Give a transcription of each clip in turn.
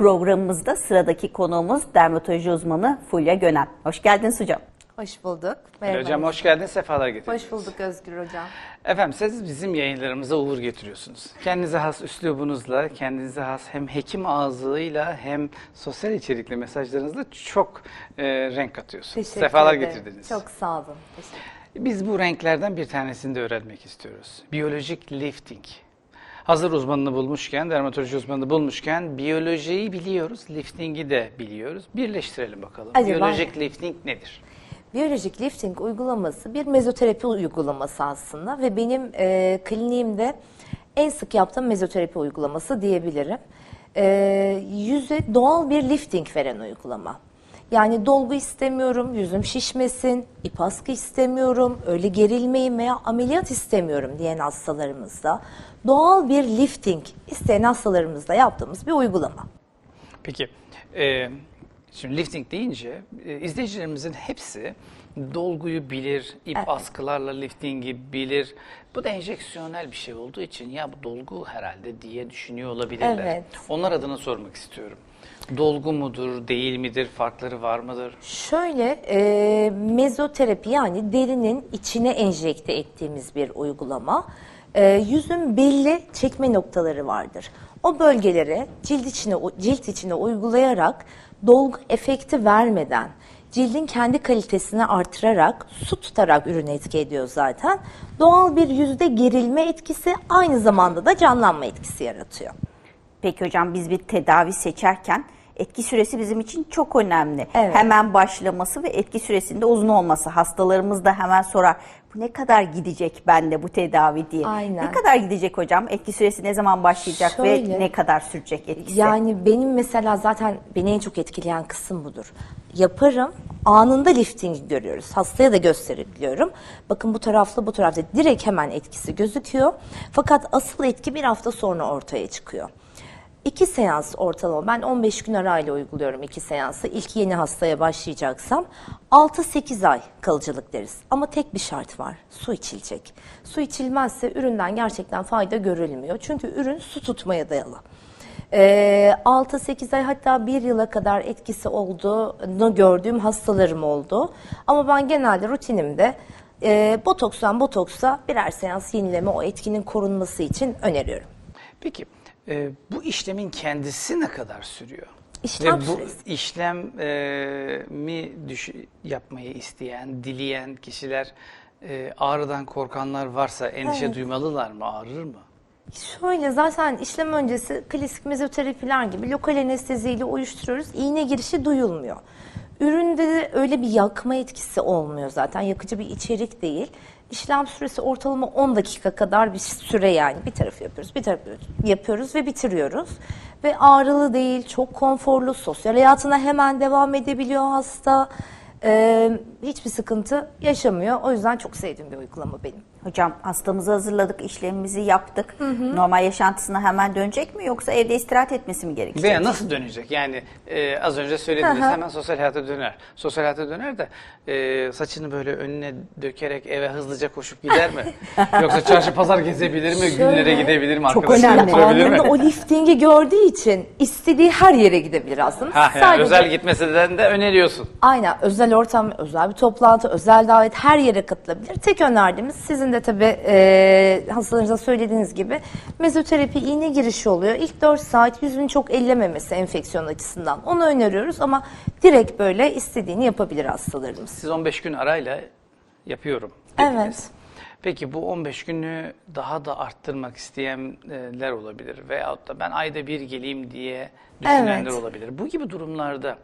programımızda sıradaki konuğumuz dermatoloji uzmanı Fulya Gönen. Hoş geldiniz hocam. Hoş bulduk. Merhaba. Hocam hoş geldiniz, sefalar getirdiniz. Hoş bulduk Özgür Hocam. Efendim siz bizim yayınlarımıza uğur getiriyorsunuz. Kendinize has üslubunuzla, kendinize has hem hekim ağzıyla hem sosyal içerikli mesajlarınızla çok e, renk katıyorsunuz. Teşekkür sefalar ederim. getirdiniz. Çok sağ olun. Teşekkür Biz bu renklerden bir tanesini de öğrenmek istiyoruz. Biyolojik lifting. Hazır uzmanını bulmuşken, dermatoloji uzmanını bulmuşken biyolojiyi biliyoruz, liftingi de biliyoruz. Birleştirelim bakalım. Acaba- Biyolojik lifting nedir? Biyolojik lifting uygulaması bir mezoterapi uygulaması aslında ve benim e, kliniğimde en sık yaptığım mezoterapi uygulaması diyebilirim. E, yüze doğal bir lifting veren uygulama. Yani dolgu istemiyorum, yüzüm şişmesin, ip askı istemiyorum, öyle gerilmeyin veya ameliyat istemiyorum diyen hastalarımızda doğal bir lifting isteyen hastalarımızda yaptığımız bir uygulama. Peki, e, şimdi lifting deyince e, izleyicilerimizin hepsi dolguyu bilir, ip Evet. askılarla liftingi bilir. Bu da enjeksiyonel bir şey olduğu için ya bu dolgu herhalde diye düşünüyor olabilirler. Evet. Onlar adına sormak istiyorum. Dolgu mudur, değil midir, farkları var mıdır? Şöyle e, mezoterapi yani derinin içine enjekte ettiğimiz bir uygulama. E, yüzün belli çekme noktaları vardır. O bölgelere cilt içine cilt içine uygulayarak dolgu efekti vermeden cildin kendi kalitesini artırarak su tutarak ürünü etki ediyor zaten. Doğal bir yüzde gerilme etkisi aynı zamanda da canlanma etkisi yaratıyor. Peki hocam biz bir tedavi seçerken etki süresi bizim için çok önemli. Evet. Hemen başlaması ve etki süresinde uzun olması. Hastalarımız da hemen sorar. Bu ne kadar gidecek bende bu tedavi diye. Aynen. Ne kadar gidecek hocam? Etki süresi ne zaman başlayacak Şöyle. ve ne kadar sürecek etkisi? Yani benim mesela zaten beni en çok etkileyen kısım budur. Yaparım, anında lifting görüyoruz. Hastaya da gösterebiliyorum. Bakın bu taraflı bu tarafta direkt hemen etkisi gözüküyor. Fakat asıl etki bir hafta sonra ortaya çıkıyor. İki seans ortalama. Ben 15 gün arayla uyguluyorum iki seansı. İlk yeni hastaya başlayacaksam 6-8 ay kalıcılık deriz. Ama tek bir şart var. Su içilecek. Su içilmezse üründen gerçekten fayda görülmüyor. Çünkü ürün su tutmaya dayalı. Ee, 6-8 ay hatta 1 yıla kadar etkisi olduğunu gördüğüm hastalarım oldu. Ama ben genelde rutinimde e, botokstan botoksa birer seans yenileme o etkinin korunması için öneriyorum. Peki, e, bu işlemin kendisi ne kadar sürüyor? İşlem Ve bu süresi. işlem e, mi düş- yapmayı isteyen, dileyen kişiler e, ağrıdan korkanlar varsa endişe Evet. duymalılar mı? Ağrır mı? Şöyle zaten işlem öncesi klasik mezoterapiler gibi lokal anesteziyle uyuşturuyoruz. İğne girişi duyulmuyor. Üründe de öyle bir yakma etkisi olmuyor zaten. Yakıcı bir içerik değil. İşlem süresi ortalama 10 dakika kadar bir süre yani. Bir tarafı yapıyoruz, bir tarafı yapıyoruz ve bitiriyoruz. Ve ağrılı değil, çok konforlu, sosyal hayatına hemen devam edebiliyor hasta. Ee, hiçbir sıkıntı yaşamıyor. O yüzden çok sevdiğim bir uygulama benim. Hocam hastamızı hazırladık, işlemimizi yaptık. Normal yaşantısına hemen dönecek mi yoksa evde istirahat etmesi mi gerekecek? Veya nasıl dönecek? Yani e, az önce söylediniz hemen sosyal hayata döner. Sosyal hayata döner de e, saçını böyle önüne dökerek eve hızlıca koşup gider mi? Yoksa çarşı pazar gezebilir mi? Günlere gidebilir mi? Çok önemli. Anında o liftingi gördüğü için istediği her yere gidebilir aslında. Ha, yani özel gitmesinden de öneriyorsun. Aynen özel ortam, özel bir toplantı, özel davet her yere katılabilir. Tek önerdiğimiz sizin de tabii e, hastalarınıza söylediğiniz gibi mezoterapi iğne girişi oluyor. İlk 4 saat yüzünü çok ellememesi enfeksiyon açısından. Onu öneriyoruz ama direkt böyle istediğini yapabilir hastalarımız. Siz 15 gün arayla yapıyorum Evet. dediniz. Peki bu 15 günü daha da arttırmak isteyenler olabilir veyahut da ben ayda bir geleyim diye düşünenler Evet. olabilir. Bu gibi durumlarda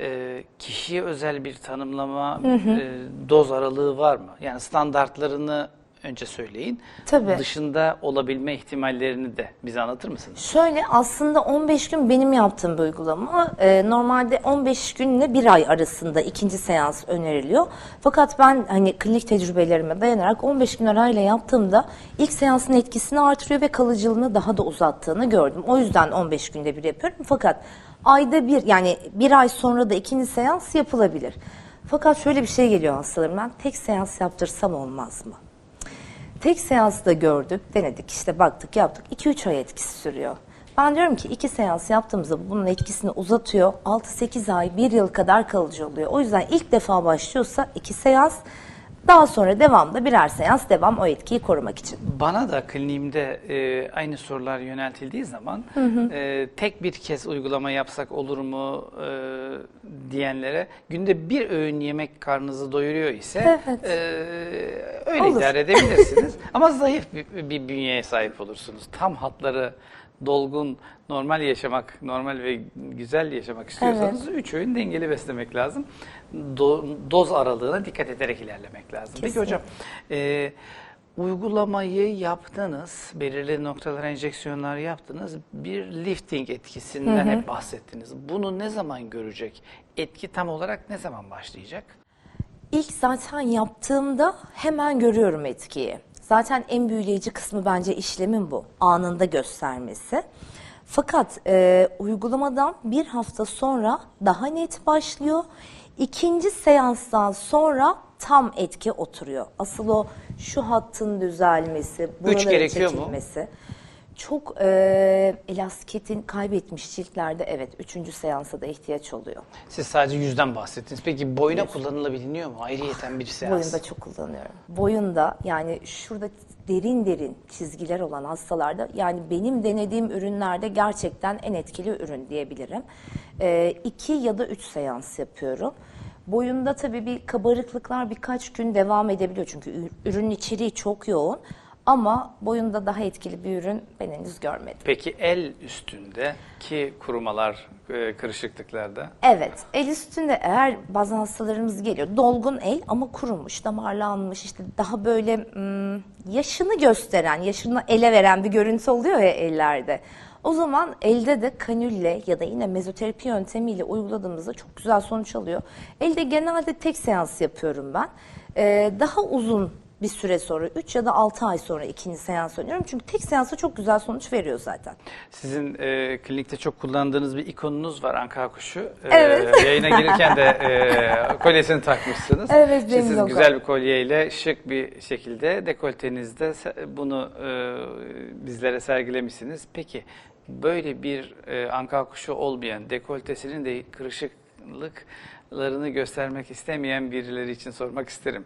e, kişiye özel bir tanımlama, e, doz aralığı var mı? Yani standartlarını önce söyleyin. Tabii. Dışında olabilme ihtimallerini de bize anlatır mısınız? Şöyle aslında 15 gün benim yaptığım bir uygulama. Ee, normalde 15 günle bir ay arasında ikinci seans öneriliyor. Fakat ben hani klinik tecrübelerime dayanarak 15 gün arayla yaptığımda ilk seansın etkisini artırıyor ve kalıcılığını daha da uzattığını gördüm. O yüzden 15 günde bir yapıyorum. Fakat ayda bir yani bir ay sonra da ikinci seans yapılabilir. Fakat şöyle bir şey geliyor hastalarımdan. Tek seans yaptırsam olmaz mı? Tek seansta gördük, denedik işte baktık yaptık. 2-3 ay etkisi sürüyor. Ben diyorum ki iki seans yaptığımızda bunun etkisini uzatıyor. 6-8 ay, 1 yıl kadar kalıcı oluyor. O yüzden ilk defa başlıyorsa iki seans, daha sonra devamda birer seans devam o etkiyi korumak için. Bana da kliniğimde e, aynı sorular yöneltildiği zaman e, tek bir kez uygulama yapsak olur mu e, diyenlere günde bir öğün yemek karnınızı doyuruyor ise Evet. e, öyle Olur. idare edebilirsiniz. Ama zayıf bir, bir bünyeye sahip olursunuz. Tam hatları dolgun, normal yaşamak, normal ve güzel yaşamak istiyorsanız üç öğün dengeli beslemek lazım. Do- doz aralığına dikkat ederek ilerlemek lazım. Peki Kesinlikle. hocam, e, uygulamayı yaptınız, belirli noktalara enjeksiyonlar yaptınız, bir lifting etkisinden hep bahsettiniz. Bunu ne zaman görecek? Etki tam olarak ne zaman başlayacak? İlk zaten yaptığımda hemen görüyorum etkiyi. Zaten en büyüleyici kısmı bence işlemin bu. Anında göstermesi. Fakat e, uygulamadan bir hafta sonra daha net başlıyor. İkinci seanstan sonra tam etki oturuyor. Asıl o şu hattın düzelmesi, buraların gerekiyor mu? çekilmesi. Çok e, elastikiyetin kaybetmiş ciltlerde evet üçüncü seansa da ihtiyaç oluyor. Siz sadece yüzden bahsettiniz. Peki boyuna kullanılabiliyor mu? Ayrıyeten bir seans. Boyunda çok kullanıyorum. Boyunda yani şurada derin derin çizgiler olan hastalarda yani benim denediğim ürünlerde gerçekten en etkili ürün diyebilirim. Ee, iki ya da üç seans yapıyorum. Boyunda tabii bir kabarıklıklar birkaç gün devam edebiliyor çünkü ür- ürünün içeriği çok yoğun. Ama boyunda daha etkili bir ürün ben henüz görmedim. Peki el üstünde ki kurumalar, e, kırışıklıklarda? Evet, el üstünde eğer bazen hastalarımız geliyor, dolgun el ama kurumuş, damarlanmış, işte daha böyle hmm, yaşını gösteren, yaşını ele veren bir görüntü oluyor ya ellerde. O zaman elde de kanülle ya da yine mezoterapi yöntemiyle uyguladığımızda çok güzel sonuç alıyor. Elde genelde tek seans yapıyorum ben. Ee, daha uzun bir süre sonra, 3 ya da 6 ay sonra ikinci seans öneriyorum. Çünkü tek seansta çok güzel sonuç veriyor zaten. Sizin e, klinikte çok kullandığınız bir ikonunuz var Anka kuşu. E, Evet. Yayına gelirken de e, kolyesini takmışsınız. Evet, benim siz logo. güzel bir kolyeyle şık bir şekilde dekoltenizde bunu e, bizlere sergilemişsiniz. Peki böyle bir e, Anka kuşu olmayan, dekoltesinin de kırışıklıklarını göstermek istemeyen birileri için sormak isterim.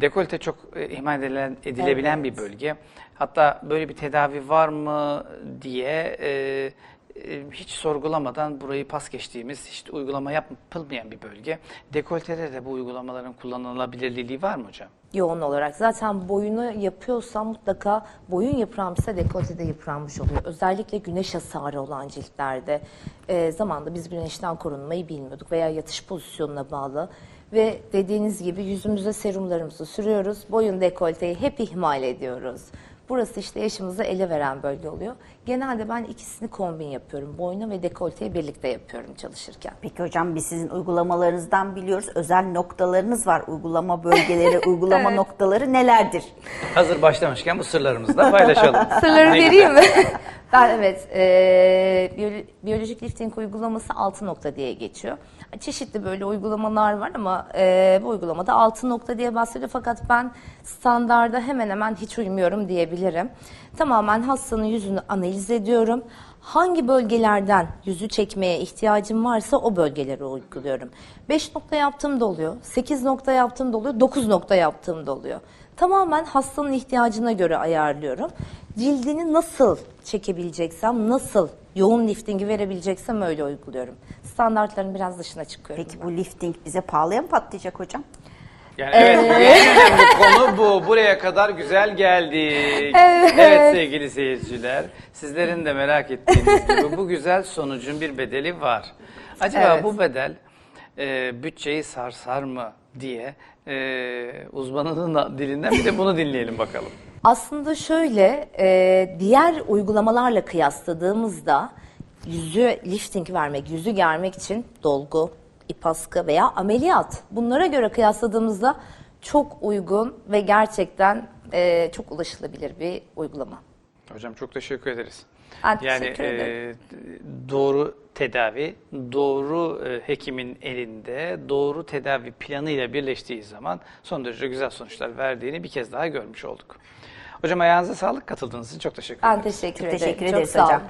Dekolte çok e, ihmal edilen, edilebilen Evet. bir bölge. Hatta böyle bir tedavi var mı diye e, e, hiç sorgulamadan burayı pas geçtiğimiz, hiç uygulama yapılmayan bir bölge. Dekoltede de bu uygulamaların kullanılabilirliği var mı hocam? yoğun olarak. Zaten boyunu yapıyorsam mutlaka boyun yıpranmışsa dekoltede yıpranmış oluyor. Özellikle güneş hasarı olan ciltlerde e, zamanda biz güneşten korunmayı bilmiyorduk veya yatış pozisyonuna bağlı. Ve dediğiniz gibi yüzümüze serumlarımızı sürüyoruz. Boyun dekolteyi hep ihmal ediyoruz. Burası işte yaşımızı ele veren bölge oluyor. Genelde ben ikisini kombin yapıyorum. Boynu ve dekolteyi birlikte yapıyorum çalışırken. Peki hocam biz sizin uygulamalarınızdan biliyoruz. Özel noktalarınız var. Uygulama bölgeleri, uygulama noktaları nelerdir? Hazır başlamışken bu sırlarımızı da paylaşalım. Sırları Ne vereyim mi? ben evet, e, biyolo- biyolojik lifting uygulaması 6 nokta diye geçiyor. Çeşitli böyle uygulamalar var ama e, bu uygulamada 6 nokta diye bahsediyor. Fakat ben standarda hemen hemen hiç uymuyorum diyebilirim. Tamamen hastanın yüzünü analiz ediyorum. Hangi bölgelerden yüzü çekmeye ihtiyacım varsa o bölgeleri uyguluyorum. 5 nokta yaptığım da oluyor, 8 nokta yaptığım da oluyor, 9 nokta yaptığım da oluyor. Tamamen hastanın ihtiyacına göre ayarlıyorum. Cildini nasıl çekebileceksem, nasıl yoğun liftingi verebileceksem öyle uyguluyorum. Standartların biraz dışına çıkıyorum. Peki ben. bu lifting bize pahalıya mı patlayacak hocam? Yani evet, en önemli konu bu. Buraya kadar güzel geldik. Evet. sevgili seyirciler, sizlerin de merak ettiğiniz gibi bu güzel sonucun bir bedeli var. Acaba Evet. bu bedel e, bütçeyi sarsar mı diye e, uzmanının dilinden bir de bunu dinleyelim bakalım. Aslında şöyle, e, diğer uygulamalarla kıyasladığımızda yüzü lifting vermek, yüzü germek için dolgu, ip askı veya ameliyat bunlara göre kıyasladığımızda çok uygun ve gerçekten e, çok ulaşılabilir bir uygulama. Hocam çok teşekkür ederiz. Ben yani teşekkür ederim. e, doğru tedavi, doğru e, hekimin elinde, doğru tedavi planıyla birleştiği zaman son derece güzel sonuçlar verdiğini bir kez daha görmüş olduk. Hocam ayağınıza sağlık katıldığınız için çok teşekkür Ben ederim. teşekkür Çok ederim. teşekkür Çok ederiz sağ hocam.